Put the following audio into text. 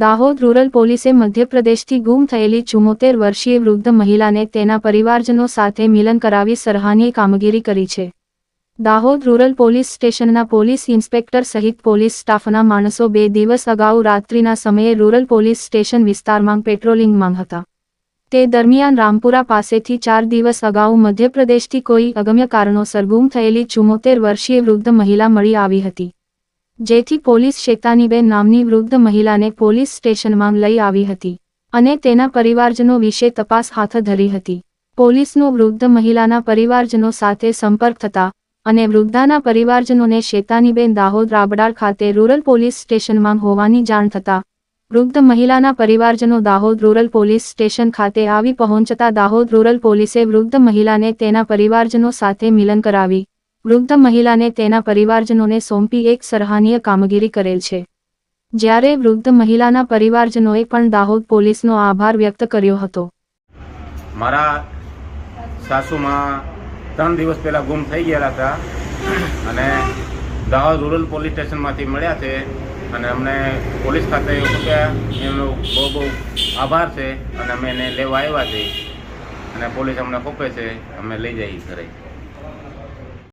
Dahod rural પોલીસે મધ્યપ્રદેશથી ગુમ થયેલી ચુમ્મોતેર વર્ષીય વૃદ્ધ મહિલાને તેના પરિવારજનો સાથે મિલન કરાવી સરાહનીય કામગીરી કરી છે. દાહોદ રૂરલ પોલીસ સ્ટેશનના પોલીસ ઇન્સ્પેક્ટર સહિત પોલીસ સ્ટાફના માણસો બે દિવસ અગાઉ રાત્રિના સમયે રૂરલ પોલીસ સ્ટેશન વિસ્તારમાં પેટ્રોલિંગમાં હતા. તે દરમિયાન રામપુરા પાસેથી ચાર દિવસ અગાઉ મધ્યપ્રદેશથી કોઈ અગમ્ય કારણોસર ગુમ થયેલી ચુમ્મોતેર વર્ષીય વૃદ્ધ મહિલા મળી આવી હતી. જેથી પોલીસ શેતાનીબેન નામની વૃદ્ધ મહિલાને પોલીસ સ્ટેશનમાં લઈ આવી હતી અને તેના પરિવારજનો વિશે તપાસ હાથ ધરી હતી. પોલીસનો વૃદ્ધ મહિલાના પરિવારજનો સાથે સંપર્ક થતા અને વૃદ્ધાના પરિવારજનોને શેતાનીબેન દાહોદ રાબડાળ ખાતે રૂરલ પોલીસ સ્ટેશનમાં હોવાની જાણ થતા વૃદ્ધ મહિલાના પરિવારજનો દાહોદ રૂરલ પોલીસ સ્ટેશન ખાતે આવી પહોંચતા દાહોદ રૂરલ પોલીસે વૃદ્ધ મહિલાને તેના પરિવારજનો સાથે મિલન કરાવી વૃદ્ધ મહિલાને તેના પરિવારજનોને સોંપી એક સરાહનીય કામગીરી કરેલ છે. જ્યારે વૃદ્ધ મહિલાના પરિવારજનોએ પણ દાહોદ પોલીસનો આભાર વ્યક્ત કર્યો હતો. મારા સાસુમાં ત્રણ દિવસ પહેલાં ગુમ થઈ ગયેલા હતા અને દાહોદ રૂરલ પોલીસ સ્ટેશનમાંથી મળ્યા છે અને અમને પોલીસ ખાતે મૂક્યા. એમનો બહુ બહુ આભાર છે અને અમે એને લેવા આવ્યા છે અને પોલીસ અમને ખોપે છે. અમે લઈ જઈએ ઘરે.